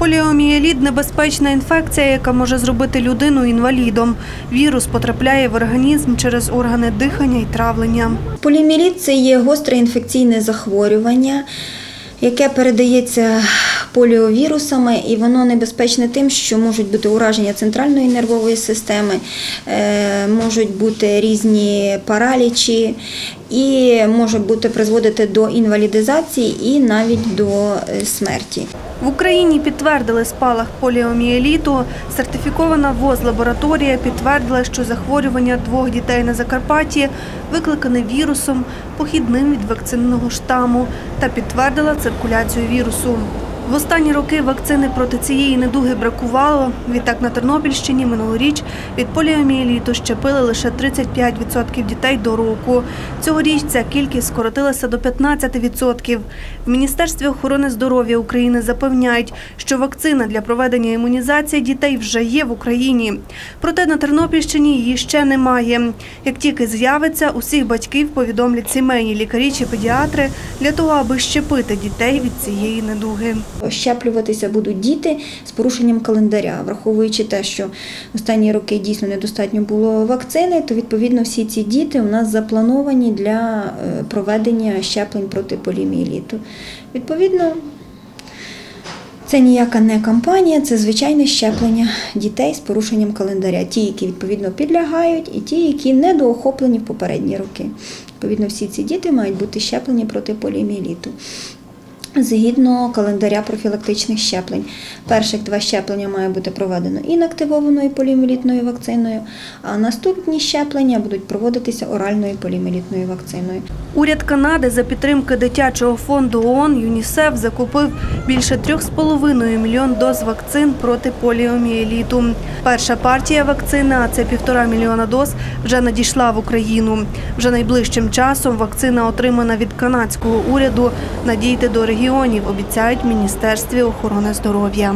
Поліомієліт – небезпечна інфекція, яка може зробити людину інвалідом. Вірус потрапляє в організм через органи дихання і травлення. Поліоміеліт – це є гостре інфекційне захворювання, яке передається поліовірусами, і воно небезпечне тим, що можуть бути ураження центральної нервової системи, е, можуть бути різні паралічі, і може бути призводити до інвалідизації і навіть до е, смерті. В Україні підтвердили спалах поліоміеліту. Сертифікована ВОЗ-лабораторія підтвердила, що захворювання двох дітей на Закарпатті викликане вірусом, похідним від вакцинного штаму, та підтвердила циркуляцію вірусу. В останні роки вакцини проти цієї недуги бракувало. Відтак на Тернопільщині минулоріч від поліомієліту щепили лише 35% дітей до року. Цьогоріч ця кількість скоротилася до 15%. В Міністерстві охорони здоров'я України запевняють, що вакцина для проведення імунізації дітей вже є в Україні. Проте на Тернопільщині її ще немає. Як тільки з'явиться, усіх батьків повідомлять сімейні лікарі чи педіатри для того, аби щепити дітей від цієї недуги. Щеплюватися будуть діти з порушенням календаря, враховуючи те, що останні роки дійсно недостатньо було вакцини, то відповідно всі ці діти у нас заплановані для е, проведення щеплень проти поліомієліту. Відповідно, це ніяка не кампанія, це звичайне щеплення дітей з порушенням календаря. Ті, які відповідно підлягають, і ті, які недоохоплені в попередні роки. Відповідно, всі ці діти мають бути щеплені проти поліомієліту. Згідно календаря профілактичних щеплень, перших два щеплення має бути проведено інактивованою поліоміелітною вакциною, а наступні щеплення будуть проводитися оральною поліоміелітною вакциною. Уряд Канади за підтримки дитячого фонду ООН ЮНІСЕФ закупив більше 3,5 мільйон доз вакцин проти поліомієліту. Перша партія вакцини, а це півтора мільйона доз, вже надійшла в Україну. Вже найближчим часом вакцина, отримана від канадського уряду, надійде до регіонів, обіцяють Міністерстві охорони здоров'я.